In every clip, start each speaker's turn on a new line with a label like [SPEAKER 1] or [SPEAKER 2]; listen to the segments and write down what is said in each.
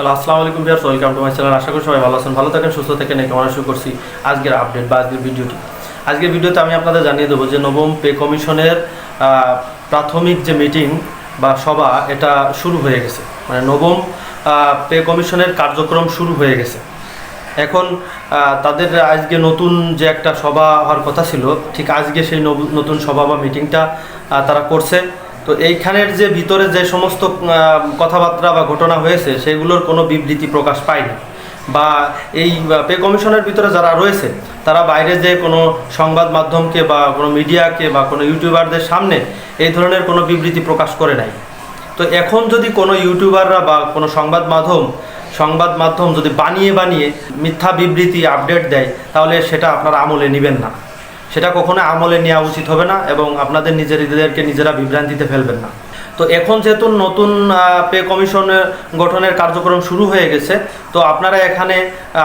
[SPEAKER 1] Hello, আসসালামু আলাইকুম viewers, welcome to my channel. আশা করি সবাই ভালো আছেন, ভালো থাকেন, সুস্থ থাকেন। এই কামনা শুরু করছি আজকের আপডেট বা আজকের ভিডিওটি। আজকের ভিডিওতে আমি আপনাদের জানিয়ে দেবো যে নবম পে কমিশনের প্রাথমিক যে মিটিং বা সভা, এটা শুরু হয়ে গেছে। মানে নবম পে কমিশনের কার্যক্রম শুরু হয়ে গেছে। এখন তাদের আজকে নতুন যে একটা সভা হওয়ার কথা ছিল, ঠিক আজকে সেই নতুন সভা বা মিটিংটা তারা করছে। তো এইখানের যে ভিতরে যে সমস্ত কথাবার্তা বা ঘটনা হয়েছে, সেগুলোর কোনো বিবৃতি প্রকাশ পায়নি। বা এই পে কমিশনের ভিতরে যারা রয়েছে, তারা বাইরে যে কোনো সংবাদ মাধ্যমকে বা কোনো মিডিয়াকে বা কোনো ইউটিউবারদের সামনে এই ধরনের কোনো বিবৃতি প্রকাশ করে নাই। তো এখন যদি কোনো ইউটিউবাররা বা কোনো সংবাদ মাধ্যম সংবাদ মাধ্যম যদি বানিয়ে বানিয়ে মিথ্যা বিবৃতি আপডেট দেয়, তাহলে সেটা আপনারা আমলে নেবেন না। সেটা কখনো আমলে নেওয়া উচিত হবে না এবং আপনাদের নিজেদেরকে নিজেরা বিভ্রান্তিতে ফেলবেন না। তো এখন যেহেতু নতুন পে কমিশনের গঠনের কার্যক্রম শুরু হয়ে গেছে, তো আপনারা এখানে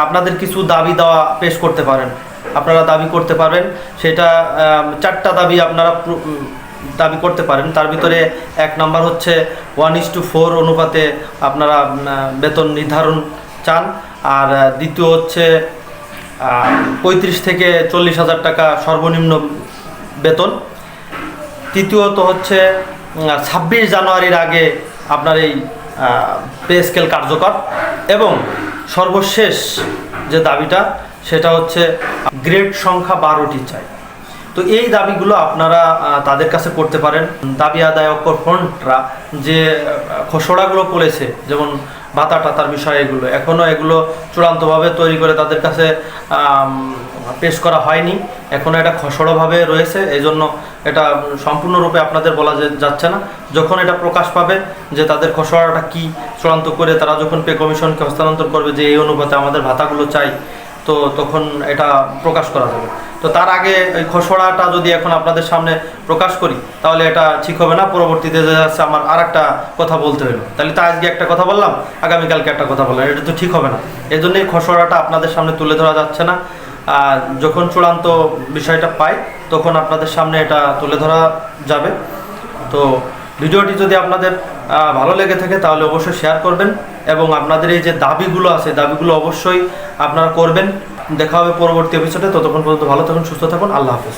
[SPEAKER 1] আপনাদের কিছু দাবি দেওয়া পেশ করতে পারেন। আপনারা দাবি করতে পারবেন, সেটা চারটা দাবি আপনারা দাবি করতে পারেন। তার ভিতরে এক নাম্বার হচ্ছে ওয়ান ইস টু ফোর অনুপাতে আপনারা বেতন নির্ধারণ চান। আর দ্বিতীয় হচ্ছে পঁয়ত্রিশ থেকে চল্লিশ হাজার টাকা সর্বনিম্ন বেতন। তৃতীয়ত হচ্ছে ছাব্বিশ জানুয়ারির আগে আপনার এই পে স্কেল কার্যকর এবং সর্বশেষ যে দাবিটা, সেটা হচ্ছে, গ্রেড সংখ্যা বারোটি চাই। তো এই দাবিগুলো আপনারা তাদের কাছে করতে পারেন। দাবি আদায়ক ফ্রন্টরা যে খসড়াগুলো পড়েছে, যেমন ভাতা টাতার বিষয় এগুলো এখনও এগুলো চূড়ান্তভাবে তৈরি করে তাদের কাছে পেশ করা হয়নি। এখনও এটা খসড়াভাবে রয়েছে এই জন্য এটা সম্পূর্ণরূপে আপনাদের বলা যাচ্ছে না। যখন এটা প্রকাশ পাবে যে, তাদের খসড়াটা কি চূড়ান্ত করে তারা যখন পে কমিশনকে হস্তান্তর করবে যে, এই অনুপাতে আমাদের ভাতাগুলো চাই তো তখন এটা প্রকাশ করা যাবে। তো তার আগে এই খসড়াটা যদি এখন আপনাদের সামনে প্রকাশ করি, তাহলে এটা ঠিক হবে না, পরবর্তীতে যাচ্ছে আমার আর একটা কথা বলতে হলো তাহলে তো আজকে একটা কথা বললাম, আগামীকালকে একটা কথা বললাম, এটা তো ঠিক হবে না। এই জন্য এই খসড়াটা আপনাদের সামনে তুলে ধরা যাচ্ছে না। যখন চূড়ান্ত বিষয়টা পাই, তখন আপনাদের সামনে এটা তুলে ধরা যাবে। তো ভিডিওটি যদি আপনাদের ভালো লেগে থাকে তাহলে অবশ্যই শেয়ার করবেন এবং আপনাদের এই যে দাবিগুলো আছে, দাবিগুলো অবশ্যই আপনারা করবেন। দেখা হবে পরবর্তী এপিসোডে ততক্ষণ পর্যন্ত ভালো থাকুন, সুস্থ থাকুন। আল্লাহ হাফেজ।